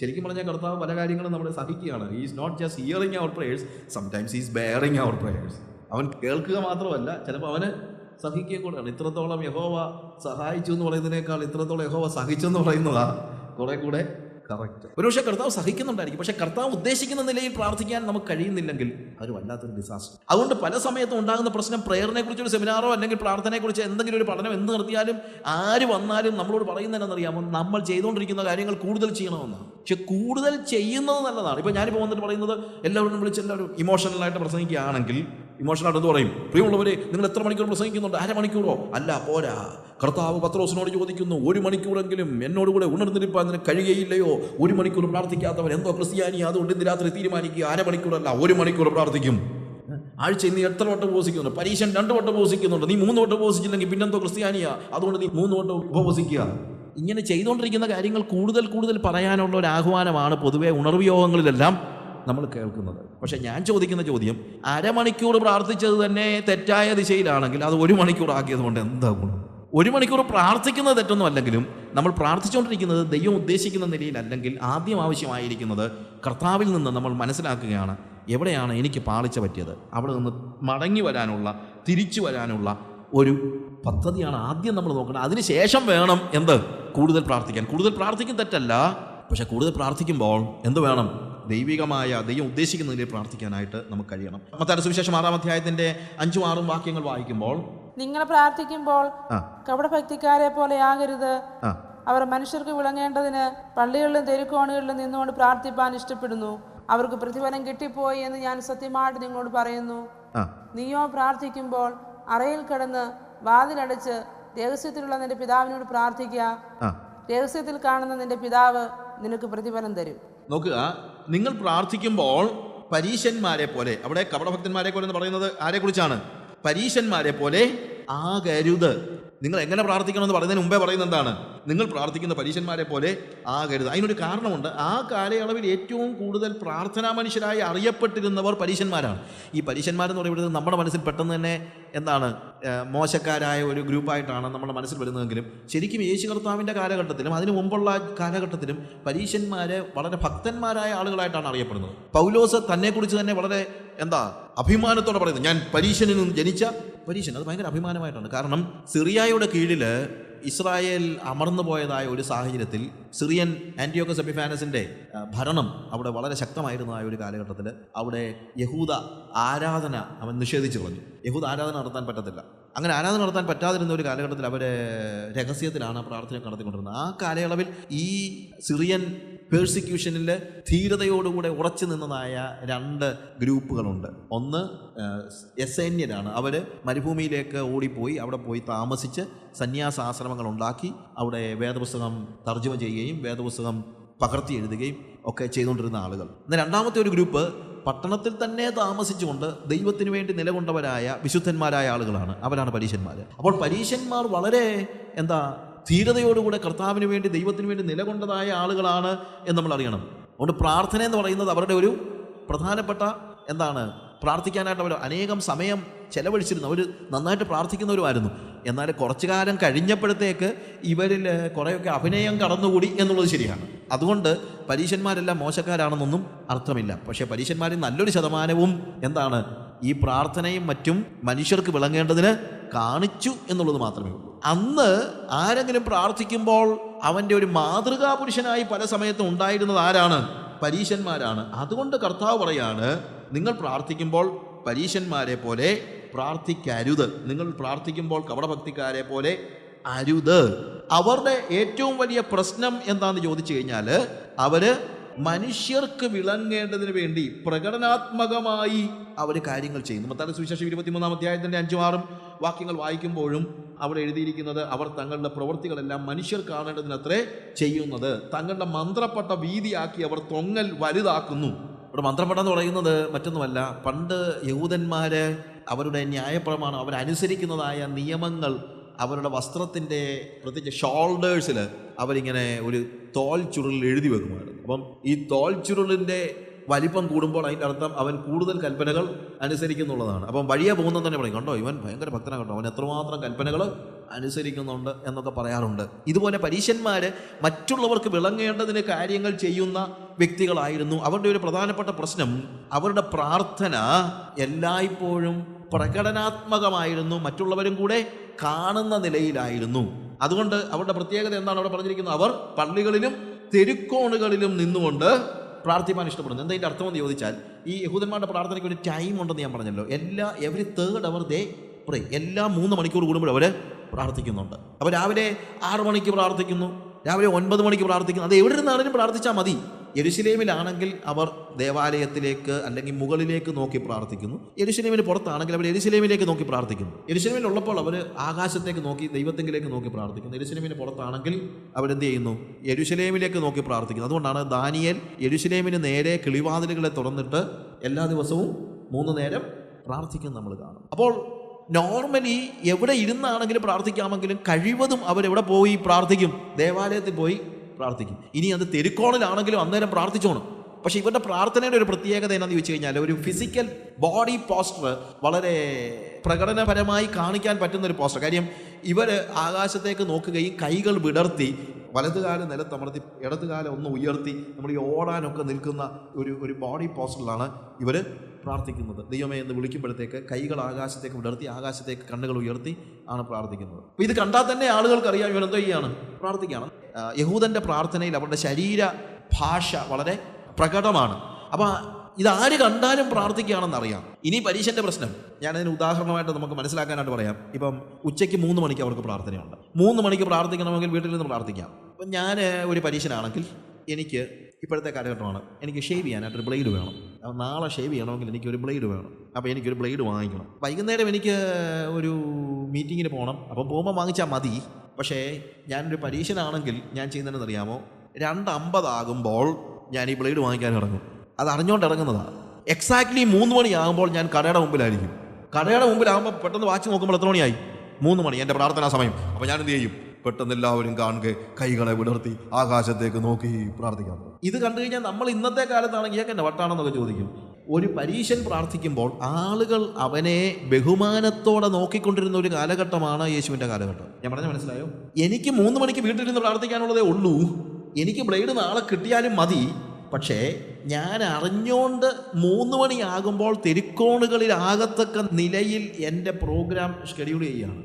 ശരിക്കും പറഞ്ഞാൽ കർത്താവ് പല കാര്യങ്ങളും നമ്മൾ സഹിക്കുകയാണ്. Is not just hearing our prayers sometimes is bearing our prayers അവൻ കേൾക്കുക മാത്രമല്ല ചിലപ്പോൾ അവന് സഹിക്കുകയും കൂടെയാണ്. ഇത്രത്തോളം യഹോവ സഹായിച്ചു എന്ന് പറയുന്നതിനേക്കാൾ ഇത്രത്തോളം യഹോവ സഹിച്ചെന്ന് പറയുന്നതാണ് കുറെ കൂടെ കറക്റ്റ് ഒരുപക്ഷെ കർത്താവ് സഹിക്കുന്നുണ്ടായിരിക്കും. പക്ഷെ കർത്താവ് ഉദ്ദേശിക്കുന്ന നിലയിൽ പ്രാർത്ഥിക്കാൻ നമുക്ക് കഴിയുന്നില്ലെങ്കിൽ അത് വല്ലാത്തൊരു ഡിസാസ്റ്റർ അതുകൊണ്ട് പല സമയത്തും ഉണ്ടാകുന്ന പ്രശ്നം പ്രേയറിനെ കുറിച്ചൊരു സെമിനാറോ അല്ലെങ്കിൽ പ്രാർത്ഥനയെക്കുറിച്ച് എന്തെങ്കിലും ഒരു പഠനം എന്ത് നടത്തിയാലും ആര് വന്നാലും നമ്മളോട് പറയുന്നത് അറിയാമോ നമ്മൾ ചെയ്തുകൊണ്ടിരിക്കുന്ന കാര്യങ്ങൾ കൂടുതൽ ചെയ്യണമെന്നാണ്. പക്ഷെ കൂടുതൽ ചെയ്യുന്നത് നല്ലതാണ്. ഇപ്പൊ ഞാനിപ്പോൾ വന്നിട്ട് പറയുന്നത് എല്ലാവരും വിളിച്ച് എല്ലാവരും ഇമോഷണലായിട്ട് പ്രസംഗിക്കുകയാണെങ്കിൽ ഇമോഷണലായിട്ട് എന്ത് പറയും? പ്രിയമുള്ളവരെ നിങ്ങൾ എത്ര മണിക്കൂർ പ്രസംഗിക്കുന്നുണ്ട്? അരമണിക്കൂറോ അല്ല പോരാ. കർത്താവ് പത്രോസിനോട് ചോദിക്കുന്നു ഒരു മണിക്കൂറെങ്കിലും എന്നോട് കൂടെ ഉണർന്നിരിപ്പാൻ നിനക്ക് കഴിയുകയില്ലയോ? ഒരു മണിക്കൂർ പ്രാർത്ഥിക്കാത്തവൻ എന്തോ ക്രിസ്ത്യാനി അതുകൊണ്ട് ഇന്ന് രാത്രി തീരുമാനിക്കുക. അരമണിക്കൂറല്ല ഒരു മണിക്കൂർ പ്രാർത്ഥിക്കും. ആഴ്ച നീ എത്ര വട്ടം ഉപവസിക്കുന്നുണ്ട് പരീക്ഷൻ രണ്ട് വട്ടം ഉപവസിക്കുന്നുണ്ട് നീ മൂന്ന് വട്ടം ഉപവസിച്ചില്ലെങ്കിൽ പിന്നെന്തോ ക്രിസ്ത്യാനിയാ? അതുകൊണ്ട് നീ മൂന്ന് വട്ടം ഉപവസിക്കുക ഇങ്ങനെ ചെയ്തുകൊണ്ടിരിക്കുന്ന കാര്യങ്ങൾ കൂടുതൽ കൂടുതൽ പറയാനുള്ള ഒരു ആഹ്വാനമാണ് പൊതുവെ ഉണർവ് യോഗങ്ങളിലെല്ലാം. നമ്മൾ കേൾക്കുന്നത്. പക്ഷെ ഞാൻ ചോദിക്കുന്ന ചോദ്യം അരമണിക്കൂർ പ്രാർത്ഥിച്ചത് തന്നെ തെറ്റായ ദിശയിലാണെങ്കിൽ അത് ഒരു മണിക്കൂർ ആക്കിയത് കൊണ്ട് എന്താ ഗുണം? ഒരു മണിക്കൂർ പ്രാർത്ഥിക്കുന്നത് തെറ്റൊന്നും അല്ലെങ്കിലും നമ്മൾ പ്രാർത്ഥിച്ചുകൊണ്ടിരിക്കുന്നത് ദൈവം ഉദ്ദേശിക്കുന്ന നിലയിൽ നിലയിലല്ലെങ്കിൽ ആദ്യം ആവശ്യമായിരിക്കുന്നത് കർത്താവിൽ നിന്ന് നമ്മൾ മനസ്സിലാക്കുകയാണ് എവിടെയാണ് എനിക്ക് പാളിച്ച പറ്റിയത്? അവിടെ നിന്ന് മടങ്ങി വരാനുള്ള തിരിച്ചു വരാനുള്ള ഒരു പദ്ധതിയാണ് ആദ്യം നമ്മൾ നോക്കുന്നത് അതിനുശേഷം വേണം എന്ത്? കൂടുതൽ പ്രാർത്ഥിക്കാൻ. കൂടുതൽ പ്രാർത്ഥിക്കും തെറ്റല്ല പക്ഷെ കൂടുതൽ പ്രാർത്ഥിക്കുമ്പോൾ എന്ത് വേണം? ദൈവികമായ ദൈവം ഉദ്ദേശിക്കുന്ന നിലയിൽ പ്രാർത്ഥിക്കാനായിട്ട് നമുക്ക് കഴിയണം. മത്താര സുവിശേഷം ആറാം അധ്യായത്തിന്റെ അഞ്ചും ആറും വാക്യങ്ങൾ വായിക്കുമ്പോൾ നിങ്ങൾ പ്രാർത്ഥിക്കുമ്പോൾ കപടഭക്തിക്കാരെ പോലെ ആകരുത്. അവർ മനുഷ്യർക്ക് വിളങ്ങേണ്ടതിന് പള്ളികളിലും തെരുക്കോണുകളിലും നിന്നുകൊണ്ട് പ്രാർത്ഥിപ്പാൻ ഇഷ്ടപ്പെടുന്നു. അവർക്ക് പ്രതിഫലം കിട്ടിപ്പോയി എന്ന് ഞാൻ സത്യമായിട്ട് നിങ്ങളോട് പറയുന്നു. നീയോ പ്രാർത്ഥിക്കുമ്പോൾ അറയിൽ കിടന്ന് വാതിലടച്ച് രഹസ്യത്തിലുള്ള നിന്റെ പിതാവിനോട് പ്രാർത്ഥിക്കുക. രഹസ്യത്തിൽ കാണുന്ന നിന്റെ പിതാവ് നിനക്ക് പ്രതിഫലം തരും. നോക്കുക നിങ്ങൾ പ്രാർത്ഥിക്കുമ്പോൾ പരീശന്മാരെ പോലെ അവിടെ കപടഭക്തന്മാരെ പോലെ എന്ന് പറയുന്നത് ആരെക്കുറിച്ചാണ്? പരീശന്മാരെ പോലെ ആകരുത്. നിങ്ങൾ എങ്ങനെ പ്രാർത്ഥിക്കണം എന്ന് പറയുന്നതിന് മുമ്പേ പറയുന്നത് എന്താണ്? നിങ്ങൾ പ്രാർത്ഥിക്കുന്ന പരീശന്മാരെ പോലെ ആകരുത്. അതിനൊരു കാരണമുണ്ട്. ആ കാലയളവിൽ ഏറ്റവും കൂടുതൽ പ്രാർത്ഥനാ മനുഷ്യരായി അറിയപ്പെട്ടിരുന്നവർ പരീശന്മാരാണ്. ഈ പരീശന്മാരെന്ന് പറയുമ്പോൾ നമ്മുടെ മനസ്സിൽ പെട്ടെന്ന് തന്നെ എന്താണ് മോശക്കാരായ ഒരു ഗ്രൂപ്പായിട്ടാണ് നമ്മുടെ മനസ്സിൽ വരുന്നതെങ്കിലും ശരിക്കും യേശു കർത്താവിന്റെ കാലഘട്ടത്തിലും അതിനു മുമ്പുള്ള കാലഘട്ടത്തിലും പരീശന്മാര് വളരെ ഭക്തന്മാരായ ആളുകളായിട്ടാണ് അറിയപ്പെടുന്നത്. പൗലോസ് തന്നെക്കുറിച്ച് തന്നെ വളരെ എന്താ? അഭിമാനത്തോടെ പറയുന്നത് ഞാൻ പരീശനിൽ നിന്ന് ജനിച്ച പരീശൻ. അത് ഭയങ്കര അഭിമാനമായിട്ടാണ്. കാരണം സിറിയായുടെ കീഴിൽ ഇസ്രായേൽ അമർന്നു പോയതായ ഒരു സാഹചര്യത്തിൽ സിറിയൻ ആന്റിയോക്കസ് എപ്പിഫാനസിന്റെ ഭരണം അവിടെ വളരെ ശക്തമായിരുന്നതായ ഒരു കാലഘട്ടത്തിൽ അവിടെ യഹൂദ ആരാധന അവൻ നിഷേധിച്ചു കളഞ്ഞു. യഹൂദ ആരാധന നടത്താൻ പറ്റത്തില്ല. അങ്ങനെ ആരാധന നടത്താൻ പറ്റാതിരുന്ന ഒരു കാലഘട്ടത്തിൽ അവർ രഹസ്യത്തിലാണ് പ്രാർത്ഥന നടത്തിക്കൊണ്ടിരുന്നത്. ആ കാലയളവിൽ ഈ സിറിയൻ പേഴ്സിക്യൂഷനിൽ ധീരതയോടുകൂടെ ഉറച്ചു നിന്നതായ രണ്ട് ഗ്രൂപ്പുകളുണ്ട്. ഒന്ന് എസൈന്യരാണ്. അവർ മരുഭൂമിയിലേക്ക് ഓടിപ്പോയി അവിടെ പോയി താമസിച്ച് സന്യാസാശ്രമങ്ങൾ ഉണ്ടാക്കി അവിടെ വേദപുസ്തകം തർജമ ചെയ്യുകയും വേദപുസ്തകം പകർത്തി എഴുതുകയും ഒക്കെ ചെയ്തുകൊണ്ടിരുന്ന ആളുകൾ. എന്നാൽ രണ്ടാമത്തെ ഒരു ഗ്രൂപ്പ് പട്ടണത്തിൽ തന്നെ താമസിച്ചുകൊണ്ട് ദൈവത്തിന് വേണ്ടി നിലകൊണ്ടവരായ വിശുദ്ധന്മാരായ ആളുകളാണ്. അവരാണ് പരീശന്മാർ അപ്പോൾ പരീശന്മാർ വളരെ എന്താ ധീരതയോടുകൂടെ കർത്താവിന് വേണ്ടി ദൈവത്തിന് വേണ്ടി നിലകൊണ്ടതായ ആളുകളാണ് എന്ന് നമ്മൾ അറിയണം. അതുകൊണ്ട് പ്രാർത്ഥന എന്ന് പറയുന്നത് അവരുടെ ഒരു പ്രധാനപ്പെട്ട എന്താണ്? പ്രാർത്ഥിക്കാനായിട്ട് അവർ അനേകം സമയം ചെലവഴിച്ചിരുന്നു. അവർ നന്നായിട്ട് പ്രാർത്ഥിക്കുന്നവരുമായിരുന്നു. എന്നാൽ കുറച്ചു കാലം കഴിഞ്ഞപ്പോഴത്തേക്ക് ഇവരിൽ കുറേയൊക്കെ അഭിനയം കടന്നുകൂടി എന്നുള്ളത് ശരിയാണ്. അതുകൊണ്ട് പരീശന്മാരെല്ലാം മോശക്കാരാണെന്നൊന്നും അർത്ഥമില്ല. പക്ഷേ പരീശന്മാരിൽ നല്ലൊരു ശതമാനവും എന്താണ്? ഈ പ്രാർത്ഥനയും മറ്റും മനുഷ്യർക്ക് വിളങ്ങേണ്ടതിന് കാണിച്ചു എന്നുള്ളത് മാത്രമേ ഉള്ളൂ. അന്ന് ആരെങ്കിലും പ്രാർത്ഥിക്കുമ്പോൾ അവന്റെ ഒരു മാതൃകാ പുരുഷനായി പല സമയത്തും ഉണ്ടായിരുന്നത് ആരാണ്? പരീശന്മാരാണ്. അതുകൊണ്ട് കർത്താവ് പറയാണ് നിങ്ങൾ പ്രാർത്ഥിക്കുമ്പോൾ പരീശന്മാരെ പോലെ പ്രാർത്ഥിക്കരുത്. നിങ്ങൾ പ്രാർത്ഥിക്കുമ്പോൾ കപടഭക്തിക്കാരെ പോലെ അരുത്. അവരുടെ ഏറ്റവും വലിയ പ്രശ്നം എന്താണെന്ന് ചോദിച്ചു കഴിഞ്ഞാൽ അവർ മനുഷ്യർക്ക് വിളങ്ങേണ്ടതിന് വേണ്ടി പ്രകടനാത്മകമായി അവർ കാര്യങ്ങൾ ചെയ്യുന്നു. മത്തായ സുവിശേഷം ഇരുപത്തിമൂന്നാം അധ്യായത്തിന്റെ അഞ്ചും ആറും വാക്യങ്ങൾ വായിക്കുമ്പോഴും അവിടെ എഴുതിയിരിക്കുന്നത് അവർ തങ്ങളുടെ പ്രവൃത്തികളെല്ലാം മനുഷ്യർ കാണേണ്ടതിനത്രേ ചെയ്യുന്നത്. തങ്ങളുടെ മന്ത്രപ്പെട്ട വീതിയാക്കി അവർ തൊങ്ങൽ വലുതാക്കുന്നു. ഇവിടെ മന്ത്രപ്പെട്ട എന്ന് പറയുന്നത് മറ്റൊന്നുമല്ല പണ്ട് യഹൂദന്മാർ അവരുടെ ന്യായപ്രമാണം അവരനുസരിക്കുന്നതായ നിയമങ്ങൾ അവരുടെ വസ്ത്രത്തിന്റെ പ്രത്യേകിച്ച് ഷോൾഡേഴ്സിൽ അവരിങ്ങനെ ഒരു തോൽ ചുരുളിൽ എഴുതി വെക്കുമായിരുന്നു. അപ്പം ഈ തോൽ ചുരുളിന്റെ വലിപ്പം കൂടുമ്പോൾ അതിന്റെ അർത്ഥം അവൻ കൂടുതൽ കൽപ്പനകൾ അനുസരിക്കുന്നുള്ളതാണ്. അപ്പം വഴിയെ പോകുന്നത് തന്നെ പറയും. കണ്ടോ? ഇവൻ ഭയങ്കര ഭക്തനാണ് കണ്ടോ? അവൻ എത്രമാത്രം കൽപ്പനകൾ അനുസരിക്കുന്നുണ്ട് എന്നൊക്കെ പറയാറുണ്ട്. ഇതുപോലെ പരീശന്മാർ മറ്റുള്ളവർക്ക് വിളങ്ങേണ്ടതിന് കാര്യങ്ങൾ ചെയ്യുന്ന വ്യക്തികളായിരുന്നു. അവരുടെ ഒരു പ്രധാനപ്പെട്ട പ്രശ്നം അവരുടെ പ്രാർത്ഥന എല്ലായ്പ്പോഴും പ്രകടനാത്മകമായിരുന്നു. മറ്റുള്ളവരും കൂടെ കാണുന്ന നിലയിലായിരുന്നു. അതുകൊണ്ട് അവരുടെ പ്രത്യേകത എന്താണ്? അവിടെ പറഞ്ഞിരിക്കുന്നത് അവർ പള്ളികളിലും തെരുക്കോണുകളിലും നിന്നുകൊണ്ട് പ്രാർത്ഥിപ്പാൻ ഇഷ്ടപ്പെടുന്നു. എന്താ ഇതിന്റെ അർത്ഥമെന്ന് ചോദിച്ചാൽ ഈ യഹൂദന്മാരുടെ പ്രാർത്ഥനയ്ക്ക് ഒരു ടൈം ഉണ്ടെന്ന് ഞാൻ പറഞ്ഞല്ലോ. എല്ലാ every third hour they pray എല്ലാ മൂന്ന് മണിക്കൂർ കൂടുമ്പോൾ അവർ പ്രാർത്ഥിക്കുന്നുണ്ട്. അപ്പോൾ രാവിലെ ആറ് മണിക്ക് പ്രാർത്ഥിക്കുന്നു. രാവിലെ ഒൻപത് മണിക്ക് പ്രാർത്ഥിക്കുന്നു. അത് എവിടെ നിന്നാണെങ്കിലും പ്രാർത്ഥിച്ചാൽ മതി. യെരുശലേമിലാണെങ്കിൽ അവർ ദേവാലയത്തിലേക്ക് അല്ലെങ്കിൽ മുകളിലേക്ക് നോക്കി പ്രാർത്ഥിക്കുന്നു. യെരുശലേമിന് പുറത്താണെങ്കിൽ അവർ യെരുശലേമിലേക്ക് നോക്കി പ്രാർത്ഥിക്കുന്നു. യെരുശലേമിൽ ഉള്ളപ്പോൾ അവർ ആകാശത്തേക്ക് നോക്കി ദൈവത്തെങ്കിലേക്ക് നോക്കി പ്രാർത്ഥിക്കുന്നു. യെരുശലേമിന് പുറത്താണെങ്കിൽ അവരെന്ത് ചെയ്യുന്നു? യെരുശലേമിലേക്ക് നോക്കി പ്രാർത്ഥിക്കുന്നു. അതുകൊണ്ടാണ് ദാനിയൽ യെരുശലേമിന് നേരെ കിളിവാതിലുകളെ തുറന്നിട്ട് എല്ലാ ദിവസവും മൂന്ന് നേരം പ്രാർത്ഥിക്കുന്നത് നമ്മൾ കാണും. അപ്പോൾ നോർമലി എവിടെ ഇരുന്നാണെങ്കിലും പ്രാർത്ഥിക്കാമെങ്കിലും കഴിവതും അവരെവിടെ പോയി പ്രാർത്ഥിക്കും? ദേവാലയത്തിൽ പോയി പ്രാർത്ഥിക്കും. ഇനി അത് തെരുക്കോണിലാണെങ്കിലും അന്നേരം പ്രാർത്ഥിച്ചോണം. പക്ഷേ ഇവരുടെ പ്രാർത്ഥനയുടെ ഒരു പ്രത്യേകത എന്നാന്ന് ചോദിച്ചു കഴിഞ്ഞാൽ ഒരു ഫിസിക്കൽ ബോഡി പോസ്റ്റർ വളരെ പ്രകടനപരമായി കാണിക്കാൻ പറ്റുന്ന ഒരു പോസ്റ്റർ കാര്യം ഇവർ ആകാശത്തേക്ക് നോക്കുകയും കൈകൾ വിടർത്തി വലതുകാലം നിലത്തമർത്തി ഇടതുകാലം ഒന്ന് ഉയർത്തി നമ്മൾ ഈ ഓടാനൊക്കെ നിൽക്കുന്ന ഒരു ഒരു ബോഡി പോസ്റ്ററിലാണ് ഇവർ പ്രാർത്ഥിക്കുന്നത്. ദൈവമേ എന്ന് വിളിക്കുമ്പോഴത്തേക്ക് കൈകൾ ആകാശത്തേക്ക് വിടർത്തി ആകാശത്തേക്ക് കണ്ണുകൾ ഉയർത്തി ആണ് പ്രാർത്ഥിക്കുന്നത്. ഇത് കണ്ടാൽ തന്നെ ആളുകൾക്ക് അറിയാം ഇവരെന്തോ ചെയ്യാണ് പ്രാർത്ഥിക്കുകയാണ്. ആ, യഹൂദന്റെ പ്രാർത്ഥനയിൽ അവരുടെ ശരീര ഭാഷ വളരെ പ്രകടമാണ്. അപ്പോൾ ഇതാര് കണ്ടാലും പ്രാർത്ഥിക്കുകയാണെന്ന് അറിയാം ഇനി പരീക്ഷന്റെ പ്രശ്നം. ഞാനതിന് ഉദാഹരണമായിട്ട് നമുക്ക് മനസ്സിലാക്കാനായിട്ട് പറയാം. ഇപ്പം ഉച്ചയ്ക്ക് മൂന്ന് മണിക്ക് അവർക്ക് പ്രാർത്ഥനയുണ്ട്. മൂന്ന് മണിക്ക് പ്രാർത്ഥിക്കണമെങ്കിൽ വീട്ടിൽ നിന്ന് പ്രാർത്ഥിക്കാം. അപ്പം ഞാൻ ഒരു പരീക്ഷനാണെങ്കിൽ എനിക്ക് ഇപ്പോഴത്തെ കാലഘട്ടമാണ്. എനിക്ക് ഷേവ് ചെയ്യാനായിട്ട് ഒരു ബ്ലേഡ് വേണം. നാളെ ഷേവ് ചെയ്യണമെങ്കിൽ എനിക്ക് ഒരു ബ്ലേഡ് വേണം. അപ്പോൾ എനിക്കൊരു ബ്ലേഡ് വാങ്ങിക്കണം. വൈകുന്നേരം എനിക്ക് ഒരു മീറ്റിങ്ങിന് പോകണം. അപ്പം പോകുമ്പോൾ വാങ്ങിച്ചാൽ മതി. പക്ഷേ ഞാനൊരു പരീക്ഷനാണെങ്കിൽ ഞാൻ ചെയ്യുന്നതെന്ന് അറിയാമോ രണ്ട് അമ്പതാകുമ്പോൾ ഞാൻ ഈ ബ്ലേഡ് വാങ്ങിക്കാൻ ഇറങ്ങും. അത് അറിഞ്ഞുകൊണ്ട് ഇറങ്ങുന്നതാണ് എക്സാക്ട്ലി മൂന്ന് മണിയാകുമ്പോൾ ഞാൻ കടയുടെ മുമ്പിലായിരിക്കും. കടയുടെ മുമ്പിലാകുമ്പോൾ പെട്ടെന്ന് വാച്ച് നോക്കുമ്പോൾ എത്ര മണിയായി? മൂന്ന് മണി. എന്റെ പ്രാർത്ഥനാ സമയം. അപ്പോൾ ഞാൻ എന്ത് ചെയ്യും? പെട്ടെന്ന് എല്ലാവരും കാണുക കൈകളെ വിടർത്തി ആകാശത്തേക്ക് നോക്കി പ്രാർത്ഥിക്കാം. ഇത് കണ്ടു കഴിഞ്ഞാൽ നമ്മൾ ഇന്നത്തെ കാലത്താണെങ്കിൽ ഇയാൾക്ക് എന്നെ വട്ടാണെന്നൊക്കെ ചോദിക്കും. ഒരു പരീശൻ പ്രാർത്ഥിക്കുമ്പോൾ ആളുകൾ അവനെ ബഹുമാനത്തോടെ നോക്കിക്കൊണ്ടിരുന്ന ഒരു കാലഘട്ടമാണ് യേശുവിന്റെ കാലഘട്ടം. ഞാൻ പറഞ്ഞ മനസ്സിലായോ? എനിക്ക് മൂന്ന് മണിക്ക് വീട്ടിലിരുന്ന് പ്രാർത്ഥിക്കാനുള്ളതേ ഉള്ളൂ. എനിക്ക് ബ്ലേഡ് നാളെ കിട്ടിയാലും മതി. പക്ഷേ ഞാൻ അറിഞ്ഞോണ്ട് മൂന്ന് മണിയാകുമ്പോൾ തെരുക്കോണുകളിൽ ആകത്തക്ക നിലയിൽ എന്റെ പ്രോഗ്രാം ഷെഡ്യൂൾ ചെയ്യുകയാണ്?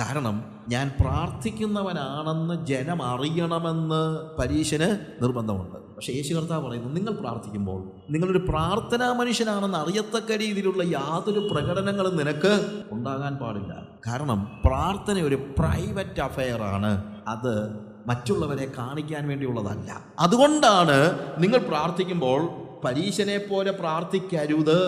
കാരണം ഞാൻ പ്രാർത്ഥിക്കുന്നവനാണെന്ന് ജനം അറിയണമെന്ന് പരീശന് നിർബന്ധമുണ്ട്. പക്ഷേ യേശു കർത്താവ് പറയുന്നു നിങ്ങൾ പ്രാർത്ഥിക്കുമ്പോൾ നിങ്ങളൊരു പ്രാർത്ഥനാ മനുഷ്യനാണെന്ന് അറിയത്തക്ക രീതിയിലുള്ള യാതൊരു പ്രകടനങ്ങളും നിനക്ക് ഉണ്ടാകാൻ പാടില്ല. കാരണം പ്രാർത്ഥന ഒരു പ്രൈവറ്റ് അഫെയർ ആണ്. അത് മറ്റുള്ളവരെ കാണിക്കാൻ വേണ്ടിയുള്ളതല്ല. അതുകൊണ്ടാണ് നിങ്ങൾ പ്രാർത്ഥിക്കുമ്പോൾ പരീശനെ പോലെ പ്രാർത്ഥിക്കരുത്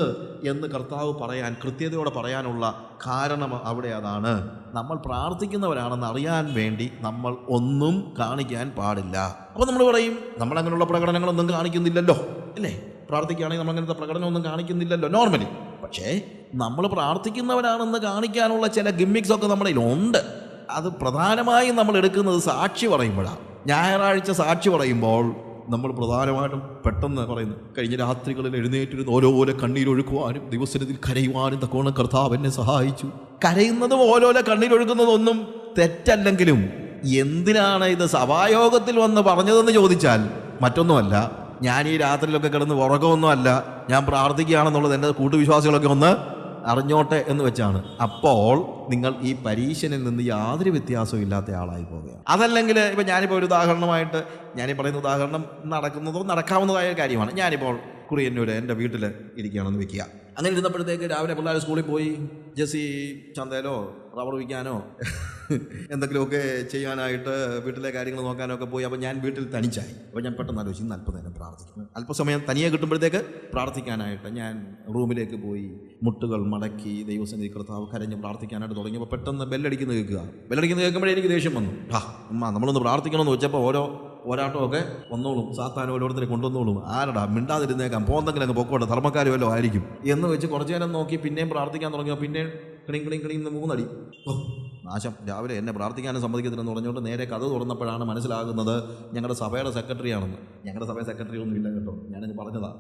എന്ന് കർത്താവ് പറയാൻ കൃത്യതയോടെ പറയാനുള്ള കാരണം അവിടെ അതാണ്. നമ്മൾ പ്രാർത്ഥിക്കുന്നവരാണെന്ന് അറിയാൻ വേണ്ടി നമ്മൾ ഒന്നും കാണിക്കാൻ പാടില്ല. അപ്പോൾ നമ്മൾ പറയും നമ്മൾ അങ്ങനെയുള്ള പ്രകടനങ്ങളൊന്നും കാണിക്കുന്നില്ലല്ലോ അല്ലേ? പ്രാർത്ഥിക്കുകയാണെങ്കിൽ നമ്മൾ അങ്ങനത്തെ പ്രകടനമൊന്നും കാണിക്കുന്നില്ലല്ലോ നോർമലി പക്ഷേ നമ്മൾ പ്രാർത്ഥിക്കുന്നവരാണെന്ന് കാണിക്കാനുള്ള ചില ഗിമ്മിക്സ് ഒക്കെ നമ്മുടെ ഉണ്ട്. അത് പ്രധാനമായും നമ്മൾ എടുക്കുന്നത് സാക്ഷി പറയുമ്പോഴാണ്. ഞായറാഴ്ച സാക്ഷി പറയുമ്പോൾ നമ്മൾ പ്രധാനമായിട്ടും പെട്ടെന്ന് പറയുന്നു കഴിഞ്ഞ രാത്രികളിൽ എഴുന്നേറ്റിരുന്ന് ഓരോരോ കണ്ണീരൊഴുക്കുവാനും ദിവസത്തിൽ കരയുവാനും തക്കോണം കർത്താവ് എന്നെ സഹായിച്ചു. കരയുന്നതും ഓരോരോ കണ്ണീരൊഴുക്കുന്നതൊന്നും തെറ്റല്ലെങ്കിലും എന്തിനാണ് ഇത് സഭായോഗത്തിൽ വന്ന് പറഞ്ഞതെന്ന് ചോദിച്ചാൽ മറ്റൊന്നുമല്ല. ഞാൻ ഈ രാത്രിയിലൊക്കെ കിടന്ന് ഉറക്കമൊന്നുമല്ല. ഞാൻ പ്രാർത്ഥിക്കുകയാണെന്നുള്ളത് എന്റെ കൂട്ടുവിശ്വാസികളൊക്കെ ഒന്ന് അറിഞ്ഞോട്ടെ എന്ന് വെച്ചാണ്. അപ്പോൾ നിങ്ങൾ ഈ പരീക്ഷനിൽ നിന്ന് യാതൊരു വ്യത്യാസവും ഇല്ലാത്ത ആളായി പോവുകയാണ്. അതല്ലെങ്കിൽ ഇപ്പം ഞാനിപ്പോൾ ഒരു ഉദാഹരണമായിട്ട് ഞാനീ പറയുന്ന ഉദാഹരണം നടക്കുന്നതോ നടക്കാവുന്നതായ കാര്യമാണ്. ഞാനിപ്പോൾ കുറിയന്നൂർ എന്റെ വീട്ടിൽ ഇരിക്കുകയാണെന്ന് വെക്കുക. അങ്ങനെ ഇരുന്നപ്പോഴത്തേക്ക് രാവിലെ പിള്ളേർ സ്കൂളിൽ പോയി ജെസ്സി ചന്തയിലോ റബ്ബർ വിൽക്കാനോ എന്തെങ്കിലുമൊക്കെ ചെയ്യാനായിട്ട് വീട്ടിലെ കാര്യങ്ങൾ നോക്കാനൊക്കെ പോയി. അപ്പോൾ ഞാൻ വീട്ടിൽ തനിച്ചായി. അപ്പോൾ ഞാൻ പെട്ടെന്ന് ആലോചിച്ച് ഇന്ന് അല്പനേരം പ്രാർത്ഥിക്കും അല്പസമയം തനിയെ കിട്ടുമ്പോഴത്തേക്ക് പ്രാർത്ഥിക്കാനായിട്ട് ഞാൻ റൂമിലേക്ക് പോയി മുട്ടുകൾ മടക്കി ദൈവസന്നിധി കർത്താവ് കരഞ്ഞ് പ്രാർത്ഥിക്കാനായിട്ട് തുടങ്ങിയപ്പോൾ പെട്ടെന്ന് ബെല്ലടിക്കുന്ന കേൾക്കുക. ബെല്ലടിക്കുന്ന കേൾക്കുമ്പോഴേ എനിക്ക് ദേഷ്യം വന്നു. ആ ഉമ്മ നമ്മളൊന്ന് പ്രാർത്ഥിക്കണമെന്ന് വെച്ചപ്പോൾ ഓരോ പോരാട്ടമൊക്കെ വന്നോളും സാത്താൻ ഓരോരുത്തരെ കൊണ്ടുവന്നോളും. ആരടാ മിണ്ടാതിരുന്നേക്കാം. പോന്നെങ്കിലും അങ്ങ് പൊക്കോട്ടെ ധർമ്മക്കാരും വല്ലോ ആയിരിക്കും. എന്ന് വെച്ച് കുറച്ചു നേരം നോക്കി പിന്നെയും പ്രാർത്ഥിക്കാൻ തുടങ്ങിയോ പിന്നെയും കിണിങ് കിണിങ് കിണിങ് മൂന്നടി. നാശം. രാവിലെ എന്നെ പ്രാർത്ഥിക്കാനും സമ്മതിക്കത്തില്ലെന്ന് പറഞ്ഞുകൊണ്ട് നേരെ കഥ തുറന്നപ്പോഴാണ് മനസ്സിലാകുന്നത് ഞങ്ങളുടെ സഭയുടെ സെക്രട്ടറി ആണെന്ന്. ഞങ്ങളുടെ സഭയുടെ സെക്രട്ടറി ഒന്നും ഇല്ല കേട്ടോ. ഞാനത് പറഞ്ഞതാ.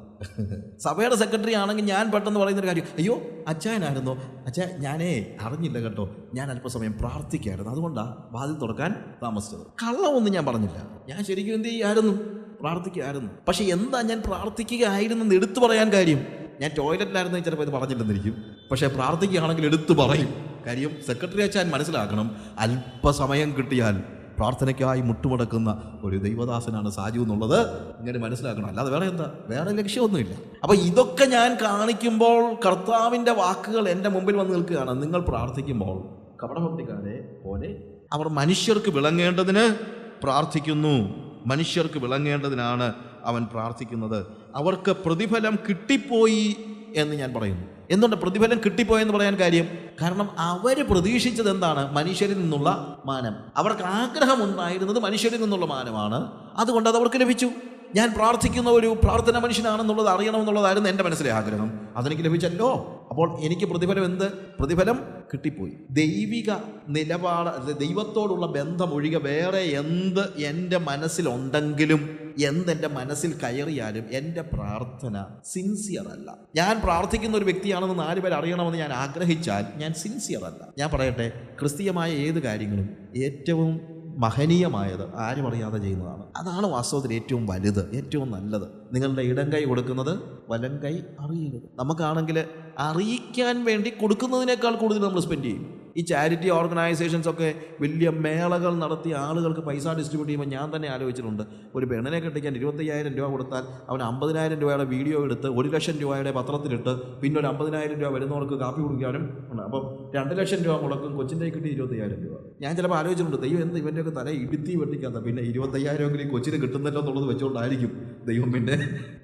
സഭയുടെ സെക്രട്ടറി ആണെങ്കിൽ ഞാൻ പെട്ടെന്ന് പറയുന്നൊരു കാര്യം അയ്യോ അച്ഛനായിരുന്നു അച്ഛാ ഞാനേ അറിഞ്ഞില്ല കേട്ടോ. ഞാൻ അല്പസമയം പ്രാർത്ഥിക്കായിരുന്നു. അതുകൊണ്ടാണ് വാതിൽ തുറക്കാൻ താമസിച്ചത്. കള്ളമൊന്നും ഞാൻ പറഞ്ഞില്ല. ഞാൻ ശരിക്കും എന്ത് ചെയ്യായിരുന്നു? പ്രാർത്ഥിക്കുകയായിരുന്നു പക്ഷെ എന്താ ഞാൻ പ്രാർത്ഥിക്കുകയായിരുന്നു എന്ന് എടുത്തു പറയാൻ കാര്യം? ഞാൻ ടോയ്ലറ്റിലായിരുന്നു ചിലപ്പോൾ ഇത് പറഞ്ഞില്ലെന്നിരിക്കും. പക്ഷേ പ്രാർത്ഥിക്കുകയാണെങ്കിൽ എടുത്തു പറയും. കാര്യം സെക്രട്ടറി അച്ഛൻ മനസ്സിലാക്കണം അല്പസമയം കിട്ടിയാൽ പ്രാർത്ഥനയ്ക്കായി മുട്ടുമടക്കുന്ന ഒരു ദൈവദാസനാണ് സാജു എന്നുള്ളത് ഇങ്ങനെ മനസ്സിലാക്കണം. അല്ലാതെ വേറെ എന്താ? വേറെ ലക്ഷ്യമൊന്നുമില്ല. അപ്പൊ ഇതൊക്കെ ഞാൻ കാണിക്കുമ്പോൾ കർത്താവിന്റെ വാക്കുകൾ എന്റെ മുമ്പിൽ വന്ന് നിൽക്കുകയാണ്. നിങ്ങൾ പ്രാർത്ഥിക്കുമ്പോൾ കപടഭക്തിക്കാരെ പോലെ അവർ മനുഷ്യർക്ക് വിളങ്ങേണ്ടതിന് പ്രാർത്ഥിക്കുന്നു. മനുഷ്യർക്ക് വിളങ്ങേണ്ടതിനാണ് അവൻ പ്രാർത്ഥിക്കുന്നത്. അവർക്ക് പ്രതിഫലം കിട്ടിപ്പോയി എന്ന് ഞാൻ പറയുന്നു. എന്തുകൊണ്ട് പ്രതിഫലം കിട്ടിപ്പോയെന്ന് പറയാൻ കാര്യം? കാരണം അവർ പ്രതീക്ഷിച്ചത് എന്താണ്? മനുഷ്യരിൽ നിന്നുള്ള മാനം. അവർക്ക് ആഗ്രഹമുണ്ടായിരുന്നത് മനുഷ്യരിൽ നിന്നുള്ള മാനമാണ്. അതുകൊണ്ട് അത് അവർക്ക് ലഭിച്ചു. ഞാൻ പ്രാർത്ഥിക്കുന്ന ഒരു പ്രാർത്ഥന മനുഷ്യനാണെന്നുള്ളത് അറിയണമെന്നുള്ളതായിരുന്നു എന്റെ മനസ്സിലെ ആഗ്രഹം. അതെനിക്ക് ലഭിച്ചല്ലോ. അപ്പോൾ എനിക്ക് പ്രതിഫലം എന്ത്? പ്രതിഫലം കിട്ടിപ്പോയി. ദൈവിക നിലപാട് ദൈവത്തോടുള്ള ബന്ധം ഒഴികെ വേറെ എന്ത് എന്റെ മനസ്സിലുണ്ടെങ്കിലും എന്തെന്റെ മനസ്സിൽ കയറിയാലും എന്റെ പ്രാർത്ഥന സിൻസിയർ അല്ല. ഞാൻ പ്രാർത്ഥിക്കുന്ന ഒരു വ്യക്തിയാണെന്ന് നാല് പേർ അറിയണമെന്ന് ഞാൻ ആഗ്രഹിച്ചാൽ ഞാൻ സിൻസിയർ അല്ല. ഞാൻ പറയട്ടെ ക്രിസ്തീയമായ ഏത് കാര്യങ്ങളും ഏറ്റവും മഹനീയമായത്. ആരും അറിയാതെ ചെയ്യുന്നതാണ്. അതാണ് വാസ്തവത്തിൽ ഏറ്റവും വലുത് ഏറ്റവും നല്ലത്. നിങ്ങളുടെ ഇടം കൈ കൊടുക്കുന്നത് വലം കൈ അറിയരുത്. നമുക്കാണെങ്കിൽ അറിയിക്കാൻ വേണ്ടി കൊടുക്കുന്നതിനേക്കാൾ കൂടുതൽ നമ്മൾ സ്പെൻഡ് ചെയ്യും. ഈ ചാരിറ്റി ഓർഗനൈസേഷൻസ് ഒക്കെ വലിയ മേളകൾ നടത്തി ആളുകൾക്ക് പൈസ ഡിസ്ട്രിബ്യൂട്ട് ചെയ്യുമ്പോൾ ഞാൻ തന്നെ ആലോചിച്ചിട്ടുണ്ട്. ഒരു പെണ്ണിനെ കെട്ടിക്കാൻ ഇരുപത്തയ്യായിരം രൂപ കൊടുത്താൽ അവൻ അമ്പതിനായിരം രൂപയുടെ വീഡിയോ എടുത്ത് ഒരു ലക്ഷം രൂപയുടെ പത്രത്തിലിട്ട് പിന്നെ ഒരു അമ്പതിനായിരം രൂപ വരുന്നവർക്ക് കാപ്പി കുടിക്കാനും ഉണ്ട്. അപ്പം രണ്ട് ലക്ഷം രൂപ മുടക്കും കൊച്ചിന്റെ കിട്ടി ഇരുപത്തയ്യായിരം രൂപ. ഞാൻ ചിലപ്പോൾ ആലോചിച്ചിട്ടുണ്ട് ദൈവം എന്ത് ഇവന്റെയൊക്കെ തല ഇടുത്തി വെട്ടിക്കാത്ത? പിന്നെ ഇരുപത്തയ്യായിരമെങ്കിലും ഈ കൊച്ചിന് കിട്ടുന്നല്ലോ എന്നുള്ളത് വെച്ചുകൊണ്ടായിരിക്കും ദൈവം പിന്നെ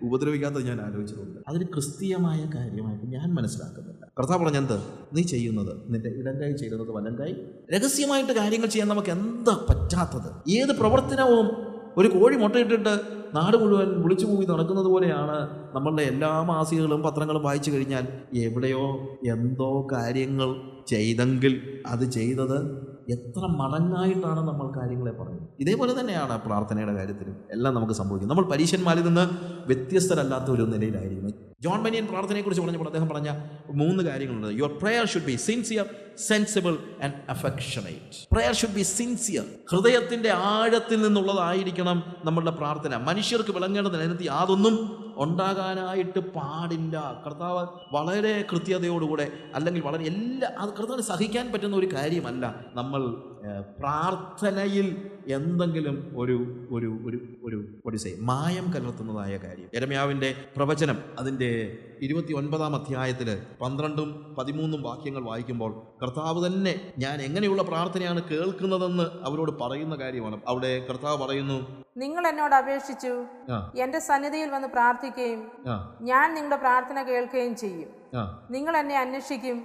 ഉപദ്രവിക്കാത്തത് ഞാൻ ആലോചിച്ചിട്ടുണ്ട്. അതൊരു ക്രിസ്തീയമായ കാര്യമായിട്ട് ഞാൻ മനസ്സിലാക്കുന്നില്ല. കർത്താവ് പറഞ്ഞെന്ത് നീ ചെയ്യുന്നത് നിന്റെ ഇടങ്കായി ചെയ്യുന്നത് വലങ്കായി രഹസ്യമായിട്ട് കാര്യങ്ങൾ ചെയ്യാൻ നമുക്ക് എന്താ പറ്റാത്തത്? ഏത് പ്രവർത്തനവും ഒരു കോഴി മുട്ടയിട്ടിട്ട് നാട് മുഴുവൻ വിളിച്ചു പോയി നടക്കുന്നത് പോലെയാണ് നമ്മളുടെ എല്ലാ മാസികകളും പത്രങ്ങളും വായിച്ചു കഴിഞ്ഞാൽ എവിടെയോ എന്തോ കാര്യങ്ങൾ ചെയ്തെങ്കിൽ അത് ചെയ്തത് എത്ര മടങ്ങായിട്ടാണ് നമ്മൾ കാര്യങ്ങളെ പറയുന്നത്? ഇതേപോലെ തന്നെയാണ് പ്രാർത്ഥനയുടെ കാര്യത്തിലും എല്ലാം നമുക്ക് സംഭവിക്കും നമ്മൾ പരീക്ഷന്മാരിൽ നിന്ന് വ്യത്യസ്തരല്ലാത്ത ഒരു നിലയിലായിരിക്കും ജോൺ ബനിയൻ പ്രാർത്ഥനയെക്കുറിച്ച് പറഞ്ഞപ്പോൾ അദ്ദേഹം പറഞ്ഞ മൂന്ന് കാര്യങ്ങളുണ്ട്. Your prayer should be sincere sensible and affectionate prayer should be sincere ഹൃദയത്തിന്റെ ആഴത്തിൽ നിന്നുള്ളതായിരിക്കണം നമ്മളുടെ പ്രാർത്ഥന. മനുഷ്യർക്ക് വിളങ്ങേണ്ടതിന് അതിനകത്ത് യാതൊന്നും ഉണ്ടാകാനായിട്ട് പാടില്ല. കർത്താവ് വളരെ കൃത്യതയോടുകൂടെ അല്ലെങ്കിൽ വളരെ എല്ലാ അത് കർത്താവിന് സഹിക്കാൻ പറ്റുന്ന ഒരു കാര്യമല്ല നമ്മൾ പ്രാർത്ഥനയിൽ എന്തെങ്കിലും ഒരു ഒരു ഒരു ഒരു ഒടിസൈ മായം കലർത്തുന്നതായ കാര്യം. എരമ്യാവിന്റെ പ്രവചനം അതിന്റെ ഇരുപത്തി ഒൻപതാം അധ്യായത്തിൽ പന്ത്രണ്ടും പതിമൂന്നും വാക്യങ്ങൾ വായിക്കുമ്പോൾ കർത്താവ് തന്നെ ഞാൻ എങ്ങനെയുള്ള പ്രാർത്ഥനയാണ് കേൾക്കുന്നതെന്ന് അവരോട് പറയുന്ന കാര്യമാണ്. അവിടെ കർത്താവ് പറയുന്നു നിങ്ങൾ എന്നോട് അപേക്ഷിച്ചു എന്റെ സന്നിധിയിൽ വന്ന് പ്രാർത്ഥിക്കുകയും ഞാൻ നിങ്ങളുടെ പ്രാർത്ഥന കേൾക്കുകയും ചെയ്യും. നിങ്ങൾ എന്നെ അന്വേഷിക്കും.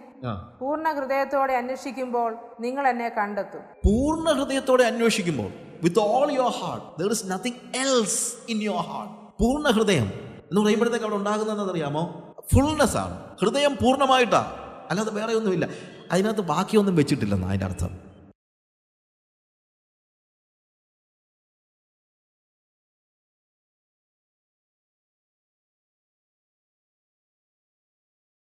പൂർണ ഹൃദയത്തോടെ അന്വേഷിക്കുമ്പോൾ നിങ്ങൾ എന്നെ കണ്ടെത്തും. പൂർണ ഹൃദയത്തോടെ അന്വേഷിക്കുമ്പോൾ with all your heart there is nothing else in your heart പൂർണ ഹൃദയം എന്ന് പറയുമ്പോഴത്തേക്ക് അവിടെ ഉണ്ടാകുന്നതെന്ന് അറിയാമോ? ഫുൾനെസ് ആണ്. ഹൃദയം പൂർണമായിട്ടാ. അല്ലാതെ വേറെ ഒന്നുമില്ല. അതിനകത്ത് ബാക്കിയൊന്നും വെച്ചിട്ടില്ലെന്ന് അതിന്റെ അർത്ഥം.